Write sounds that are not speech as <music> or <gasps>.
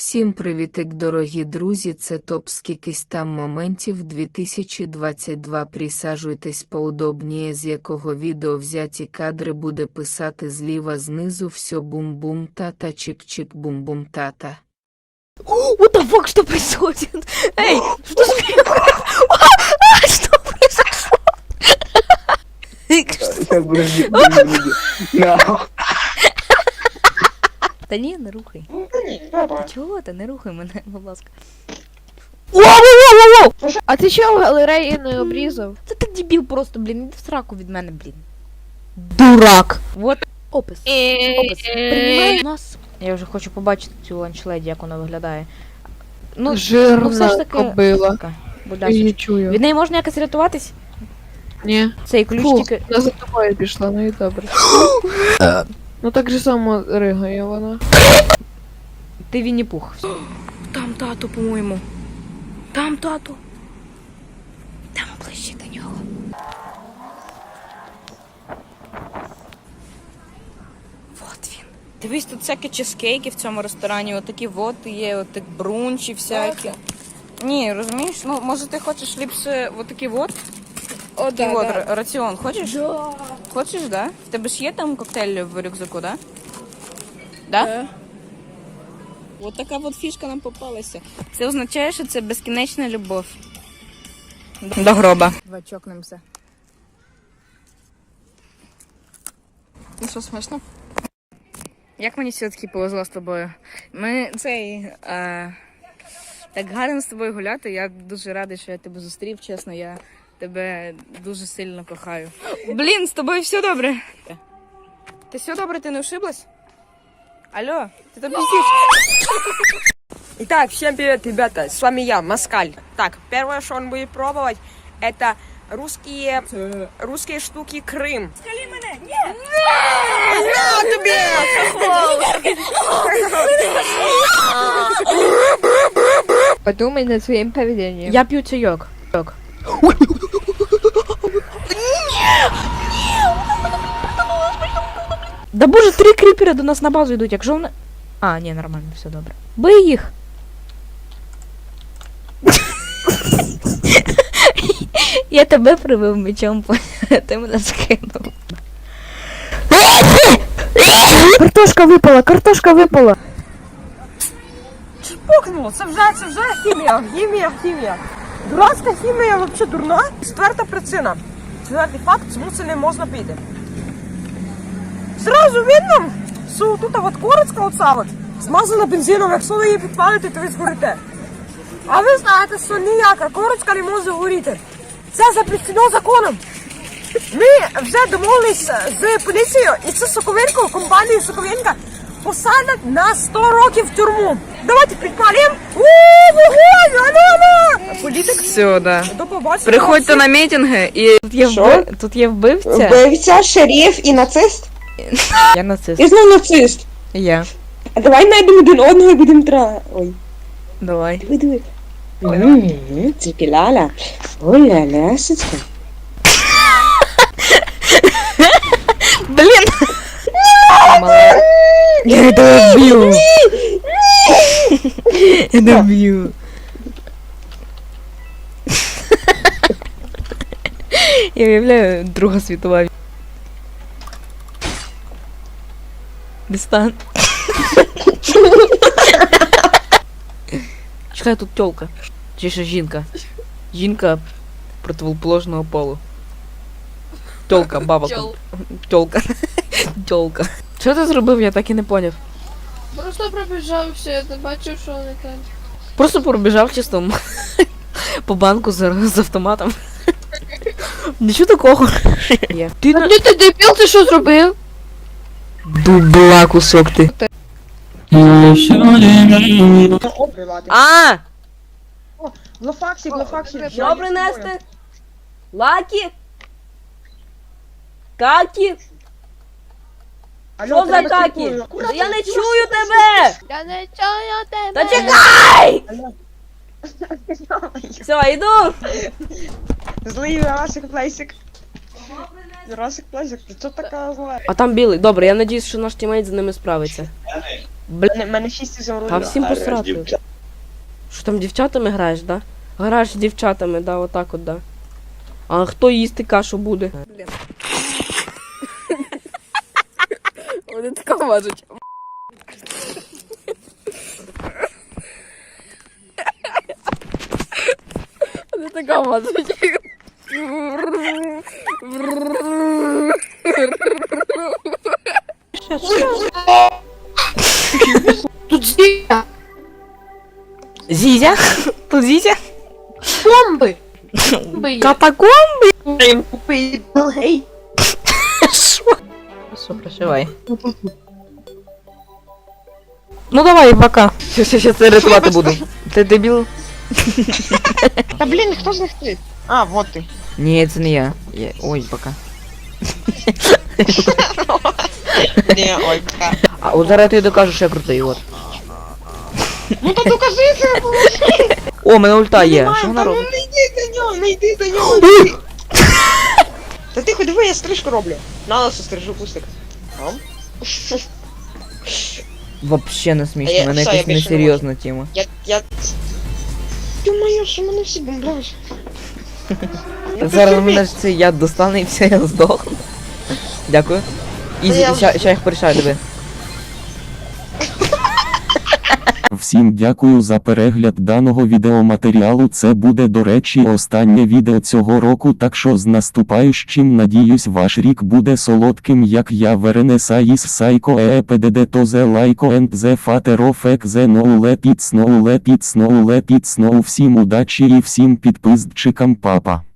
Всім привітик, дорогі друзі! Це топ скількись там моментів 2022. Присаджуйтесь поудобніє, з якого відео взяті кадри буде писати зліва знизу все бум-бум тата чик-чик бум-бум тата. What the fuck, что происходит? Эй, что Что произошло? Ні, не рухай. Чого ти? Не рухай мене, <laughs> будь ласка. А ти чого галереї не обрізав? Це ти дебіл просто, блін, іди в сраку від мене, блін. Дурак. Вот опис. Опис. Приймай нас. Я вже хочу побачити цю ланчледі, як вона виглядає. Ну, Жирна ну, все ж таки- кобила. будь Я її чую. Від неї можна якось рятуватись? Ні. Цей ключ Фу, тільки. вона за тобою пішла, ну і добре. <gasps> ну так же само ригає вона. Ти Вінні Пух. Там тато, по-моєму. Там тато. Там ближче до нього. Вот він. Дивись, тут всякі чизкейки в цьому ресторані, отакі вот є, отак брунчі всякі. Ні, розумієш? Ну, може ти хочеш ліпше отакі вот? О, Такий от ра- раціон, хочеш? Да. Хочеш, да? В тебе ж є там коктейль в рюкзаку, да? Да? От така от фішка нам попалася. Це означає, що це безкінечна любов. До гроба. Давай чокнемося. Ну що, смачно? Як мені все-таки повезло з тобою. Ми цей. Е, так гарно з тобою гуляти. Я дуже радий, що я тебе зустрів, чесно, я тебе дуже сильно кохаю. Блін, з тобою все добре. Ти все добре, ти не ошиблась? Алло, ти там пиздиш? Итак, всем привет, ребята, с вами я, Маскаль. Так, первое, что он будет пробовать, это русские, русские штуки Крым. Скали меня, нет! На тебе! Подумай над своїм поведінням. Я чайок. Чайок. Да боже, три кріпера до нас на базу йдуть, якщо вони. А, ні, нормально, все добре. Бий їх! Я тебе привив мечом, ти мене скинув. Картошка випала, картошка випала. Пукнуло, це вже, це вже хімія, хімія, хімія. Дурацька хімія вообще дурна. Четверта причина. Четвертий факт, чому це не можна пити. Зразу видно, що тут от корочка оця от, змазана бензином, якщо ви її підпалите, то ви згорите. А ви знаєте, що ніяка корочка не може горіти. Це запрещено законом. Ми вже домовились з поліцією і цю соковинку, компанію Соковинка посадять на 100 років в тюрму. Давайте підпалимо. Політик, Все, да. Приходьте на мітинги і. Тут є, Що? вби... Тут є вбивця. Вбивця, шериф і нацист? <laughs> Я нацист. І знов нацист. Я. А давай знайдемо один одного і будемо тра. Ой, Давай. диви, диви. Ммм, цикіляля. Оля, лясочка. <laughs> Блін! Я тебе вб'ю! Я тебе вб'ю! Я уявляю Друга світова. Дистан. Чекай, тут тёлка. Чи ще жінка. Жінка противоположного полу. Тёлка, баба. Тёлка. Тёлка. Що ти зробив, я так і не поняв. Просто пробіжався, я не бачив, що вони там. Просто пробіжав чисто м- по банку з, з автоматом. Нічого такого. Є. Ти на... Ні, ти дебіл, ти що зробив? Дубла кусок ти. А! Лофаксик, лофаксик. Що принести? Лакі? Какі? Що за какі? Я не чую тебе! Я не чую тебе. Та чекай! Все, йду! Злий Росик Плейсик. Росик Плейсик, ти що така зла? А там білий. Добре, я надіюсь, що наш тімейт з ними справиться. Бля, У мене шість ізумрудів. Та всім посрати. Що там дівчатами граєш, да? Граєш з дівчатами, да, отак от, да. А хто їсти кашу буде? Вони тако можуть. Вони тако можуть. Зізя? Тут Зізя? Бомби! Бомби є. Катакомби? Що? Що, прощавай. Ну давай, пока. Щас, щас, щас я рятувати буду. Ти дебіл? Та блін, хто з них ти? А, вот ти. Ні, це не я. я... Ой, пока. Ні, <laughs> ой, пока. А от зараз я тобі докажу, що я крутий, от. Ну то докажи це. О, мене ульта є. Що вона та ну робить? не йди до нього, не йди до нього. не йди. <laughs> Та тихо, диви, я стрижку роблю. На лисо стрижу кустик. Ам. Вообще не А смішно, я- мене все, я якась більше не несерйозна тема. Я, я... Думаю, що мене всі бомблять. <laughs> Так зараз мене ж цей яд достане і все, я здохну. Дякую. Я ща, ща їх порішаю, диви. Всім дякую за перегляд даного відеоматеріалу. Це буде, до речі, останнє відео цього року, так що з наступаючим, надіюсь, ваш рік буде солодким, як я Веренеса із Сайко ЕПДД то зе лайко енд зе фатеро фек зе ноу лет іт сноу лет сноу лет сноу. Всім удачі і всім підписчикам папа.